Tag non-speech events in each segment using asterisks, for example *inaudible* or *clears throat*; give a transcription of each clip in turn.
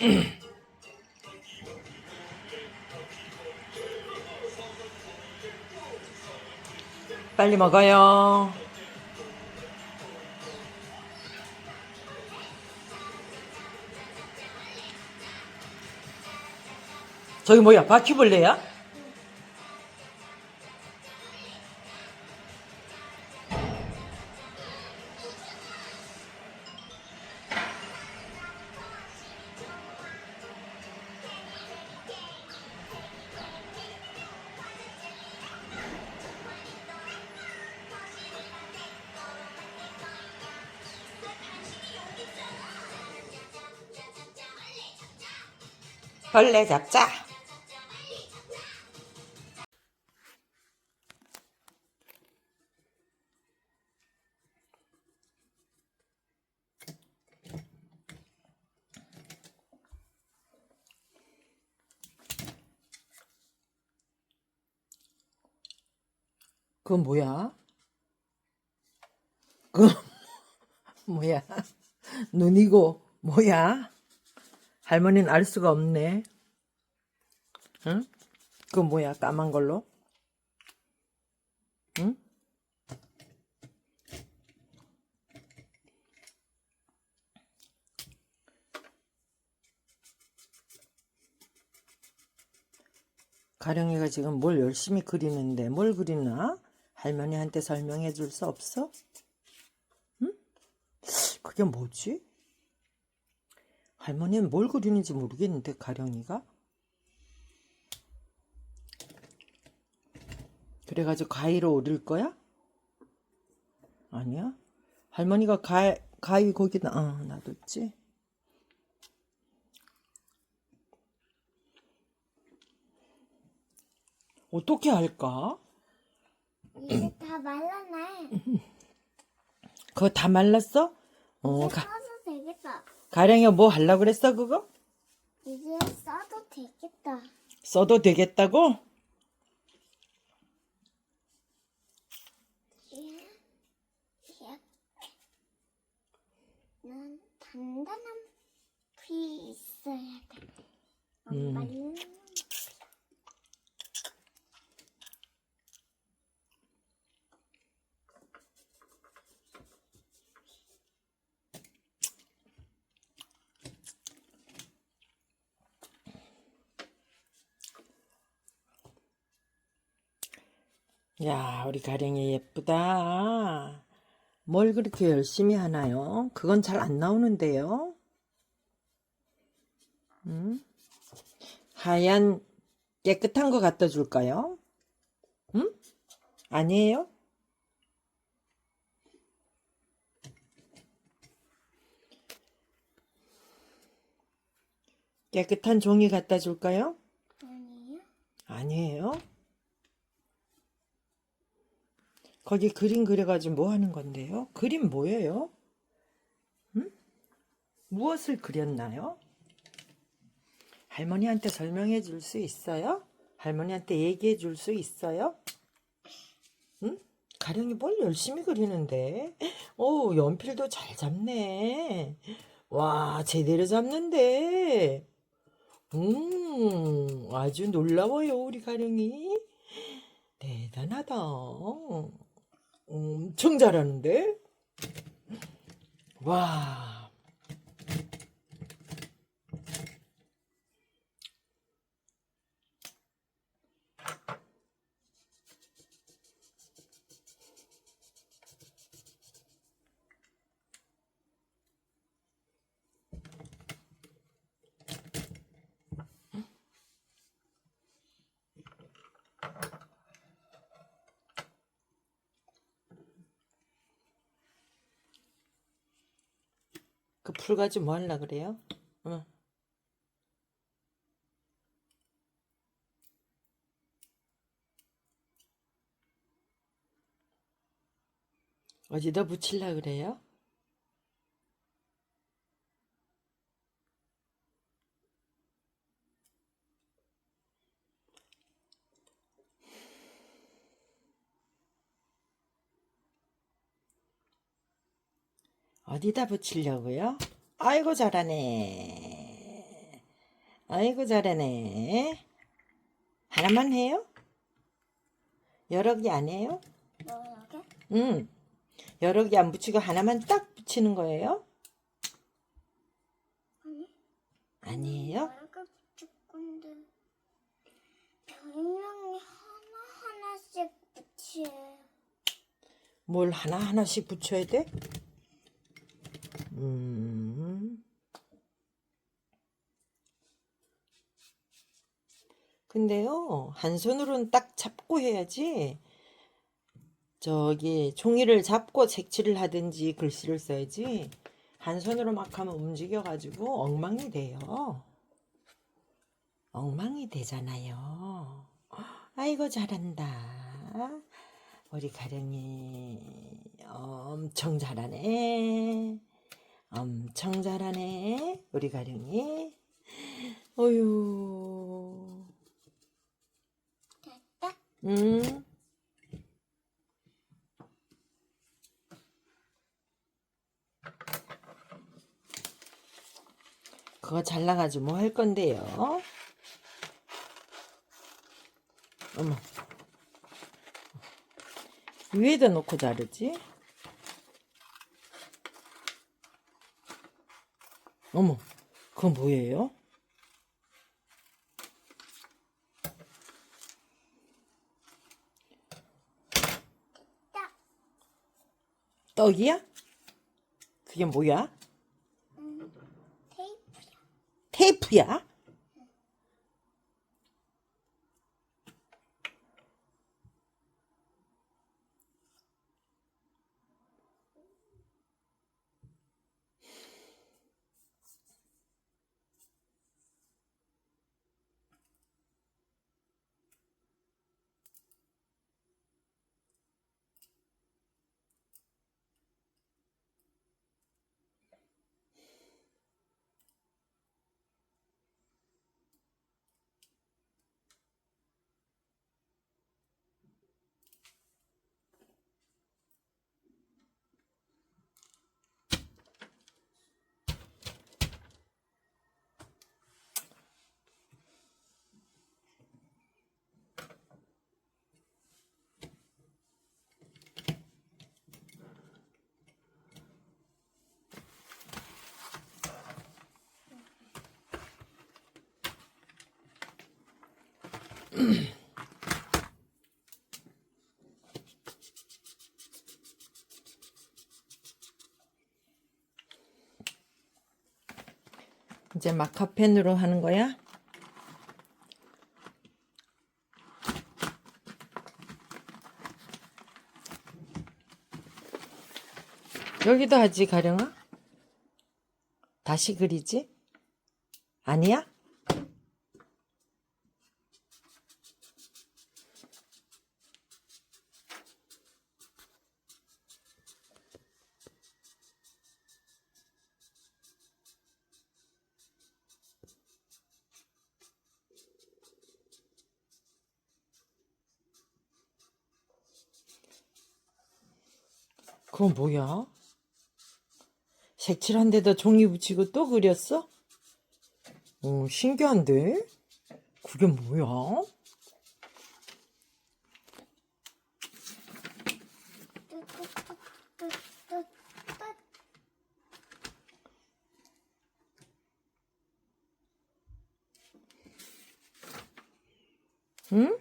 *clears throat* 빨리 먹어요. 저기 뭐야? 바퀴벌레야? 벌레 잡자. 그건 뭐야? 그 *laughs* 뭐야? 눈이고 뭐야? 할머니는 알 수가 없네. 응? 그건 뭐야? 까만 걸로? 응? 가령이가 지금 뭘 열심히 그리는데 뭘 그리나? 할머니한테 설명해 줄 수 없어? 응? 그게 뭐지? 할머니는 뭘 그리는지 모르겠는데 가령이가? 그래가지고 가위로 오릴 거야? 아니야? 할머니가 가, 가위 거기다 어, 놔뒀지? 어떻게 할까? 이제 다 말랐네. 그거 다 말랐어? 어, 가, 써도 되겠다. 가령이 뭐 하려고 그랬어 그거? 이제 써도 되겠다. 써도 되겠다고? 예. 이렇게. 난 단단한 풀이 있어야 돼. 안 음. 말리는 야, 우리 가령이 예쁘다. 뭘 그렇게 열심히 하나요? 그건 잘 안 나오는데요. 음? 하얀 깨끗한 거 갖다 줄까요? 음? 아니에요? 깨끗한 종이 갖다 줄까요? 아니에요? 아니에요. 거기 그림 그려가지고 뭐 하는 건데요? 그림 뭐예요? 응? 무엇을 그렸나요? 할머니한테 설명해 줄 수 있어요? 할머니한테 얘기해 줄 수 있어요? 응? 가령이 뭘 열심히 그리는데? 오, 연필도 잘 잡네. 와, 제대로 잡는데. 음, 아주 놀라워요, 우리 가령이. 대단하다. 엄청 잘하는데? 와. 그풀 가지고 뭐 하려 그래요? 응. 어디다 붙일라 그래요? 어디다 붙이려고요? 아이고 잘하네. 아이고, 잘하네. 하나만 해요? 여러 개 안 해요? 여러 개? 응. 여러 개 안 붙이고 하나만 딱 붙이는 거예요? 아니. 아니에요? 여러 개 붙일 건데. 별명이 하나하나씩 붙여. 뭘 하나하나씩 붙여야 돼? 음. 근데요, 한 손으로는 딱 잡고 해야지. 저기, 종이를 잡고 색칠을 하든지 글씨를 써야지. 한 손으로 막 하면 움직여가지고 엉망이 돼요. 엉망이 되잖아요. 아이고, 잘한다. 우리 가령이 엄청 잘하네. 엄청 잘하네. 우리 가령이. 어휴. 됐다. 음. 그거 잘라가지고 뭐 할 건데요? 어머. 위에다 놓고 자르지? 어머, 그건 뭐예요? 딱. 떡이야? 그게 뭐야? 음, 테이프야. 테이프야? *clears throat* 이제 마카펜으로 하는 거야? 여기도 하지, 가령아? 다시 그리지? 아니야? 그건 뭐야? 색칠한 데다 종이 붙이고 또 그렸어? 어, 신기한데? 그게 뭐야? 응?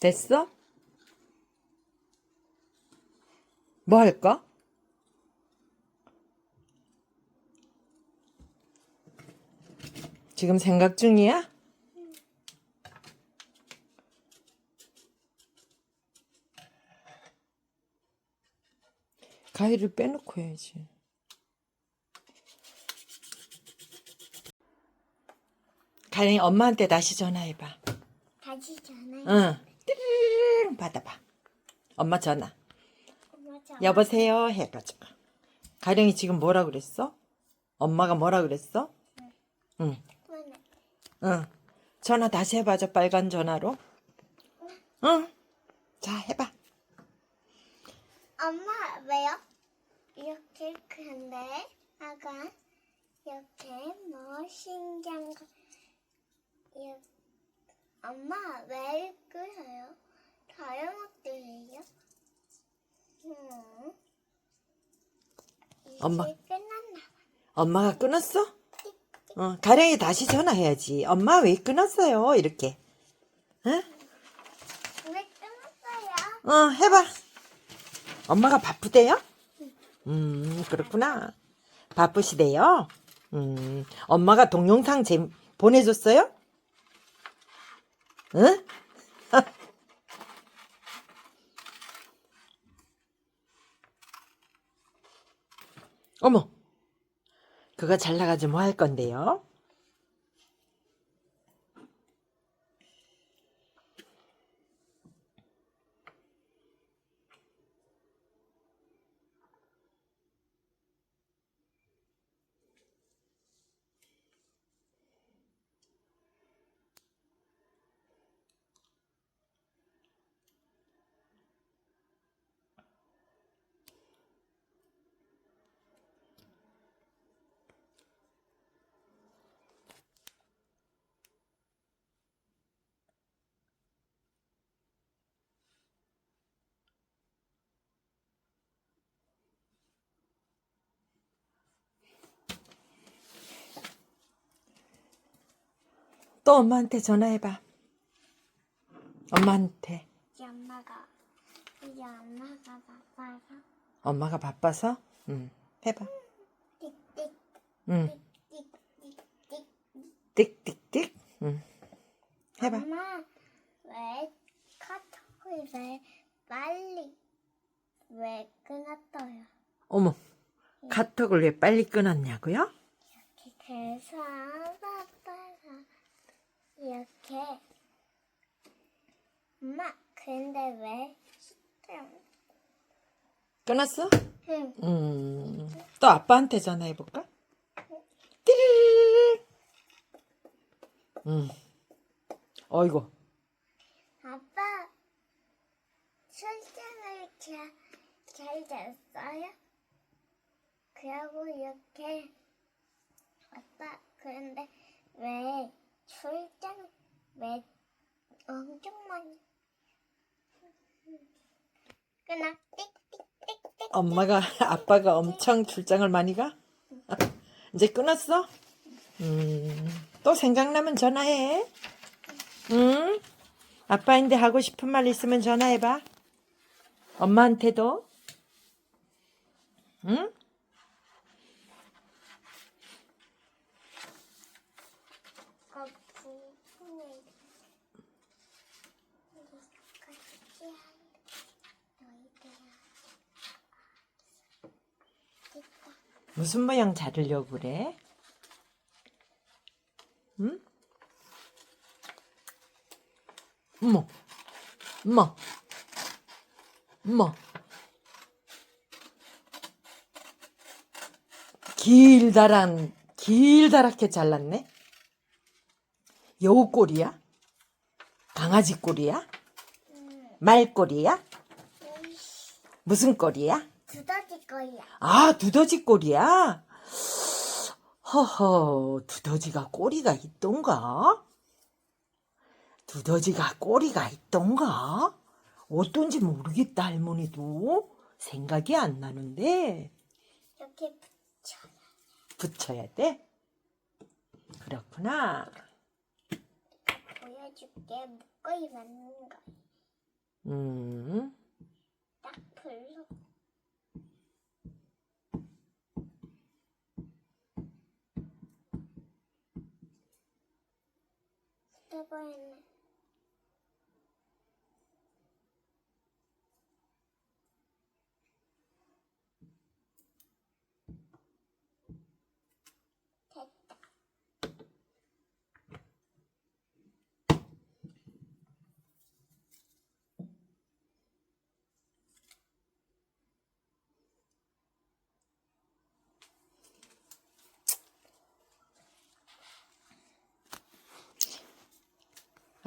됐어? 뭐 할까? 지금 생각 중이야? 가위를 빼놓고 해야지. 가령이 엄마한테 다시 전화해봐. 다시 전화해. 응. 띠르르르 받아봐. 엄마 전화. 여보세요 해가지고. 가령이 지금 뭐라 그랬어? 엄마가 뭐라 그랬어? 응. 그만해. 응. 전화 다시 해봐, 저 빨간 전화로. 응. 자, 해봐. 엄마 왜요? 이렇게 큰데 아가 이렇게 장갑. 이렇게. 엄마 왜 그래요? 다른 옷들이요? 음. 엄마. 끝났나? 엄마가 끊었어? 어, 가령이 다시 전화해야지. 엄마 왜 끊었어요? 이렇게. 응? 왜 끝났어요? 어, 해봐. 엄마가 바쁘대요? 음, 그렇구나. 바쁘시대요? 음, 엄마가 동영상 재, 보내줬어요? 응? 어머, 그거 잘 나가지 뭐 할 건데요? 또 엄마한테 전화해봐. 엄마한테. 이제 엄마가 이제 엄마가 바빠서 엄마가 바빠서? 응, 해봐. 띡띡 응, 띡띡띡 띡띡띡. 응, 해봐. 엄마 왜 카톡을 왜 빨리 왜 끊었어요? 어머, 카톡을 왜 빨리 끊었냐고요? 그래서 아빠가 이렇게 엄마 근데 왜 시간 끊었어? 응 음, 또 아빠한테 전화해 볼까? 띠리리리. 음, 어이구, 아빠 출장을 잘, 잘 됐어요? 그러고 이렇게 아빠 그런데 왜 출장 왜 엄청 많이 끊어 엄마가, *laughs* 아빠가 엄청 출장을 많이 가? *laughs* 이제 끊었어? 음, 또 생각나면 전화해. 응? 아빠인데 하고 싶은 말 있으면 전화해 봐. 엄마한테도. 응? 그 부분을 같이 한 너희들아 됐다 무슨 모양 자르려고 그래? 응? 엄마, 엄마. 길다란, 길다랗게 잘랐네? 여우 꼬리야? 강아지 꼬리야? 말 꼬리야? 무슨 꼬리야? 두더지 거야 아, 두더지 꼬리야? 허허, 두더지가 꼬리가 있던가? 두더지가 꼬리가 있던가? 어떤지 모르겠다, 할머니도. 생각이 안 나는데, 이렇게 붙여 붙여야 돼? 그렇구나. 보여줄게 묶어이 맞는 거. 음, 딱 불러. Bye-bye.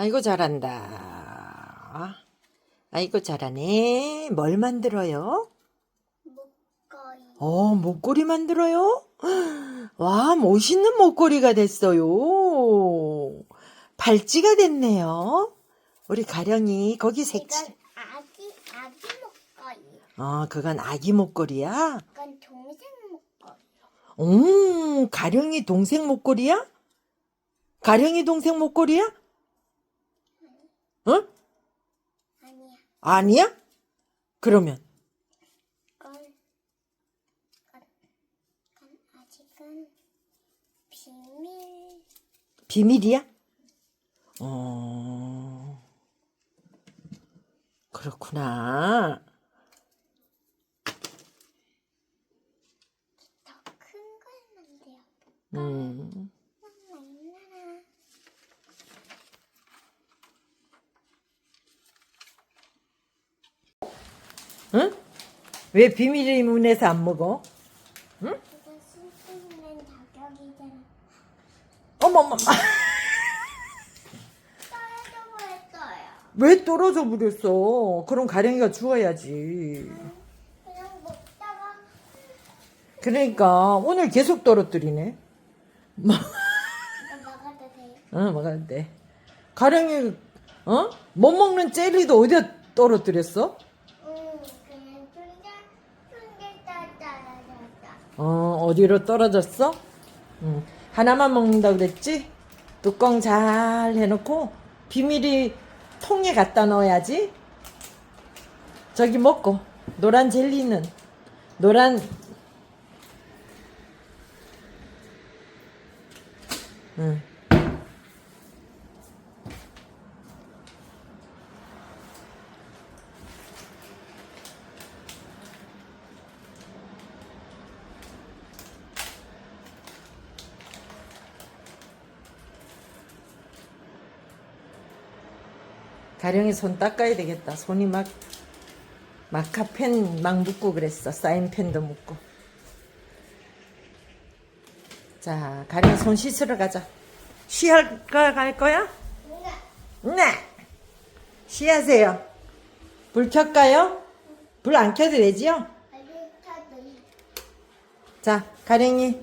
아이고, 잘한다. 아이고, 잘하네. 뭘 만들어요? 묶어이. 어, 목걸이 만들어요? 와, 멋있는 목걸이가 됐어요. 발찌가 됐네요. 우리 가령이 거기 색칠. 이건 아기 아기 목걸이. 어, 그건 아기 목걸이야? 이건 동생 목걸이. 오, 가령이 동생 목걸이야? 가령이 동생 목걸이야? 응? 아니야. 아니야? 그러면 이건, 이건 아직은 비밀. 비밀이야? 어, 그렇구나. 더 큰 걸 만들어. 음, 엄마 있나라. 응? 왜 비밀의 문에서 안 먹어? 자격이잖아. 어머머머, 떨어져 버렸어요. 왜 떨어져 버렸어? 그럼 가령이가 주워야지. 그냥 먹다가 그러니까 오늘 계속 떨어뜨리네. 이거 먹어도 돼요. *laughs* 응, 먹어도 돼. 가령이, 어? 못 먹는 젤리도 어디다 떨어뜨렸어? 응, 그냥 순간 순간 따따따따. 어, 어디로 떨어졌어? 응. 하나만 먹는다 그랬지? 뚜껑 잘 해놓고 비밀이 통에 갖다 넣어야지. 저기 먹고 노란 젤리는 노란 응. 가령이 손 닦아야 되겠다. 손이 막 마카펜 막 묻고 그랬어. 사인펜도 묻고. 자, 가령 손 씻으러 가자. 쉬할 거갈 거야? 뭔가 네. 쉬하세요. 불 켤까요? 불 안 켜도 되지요? 자, 가령이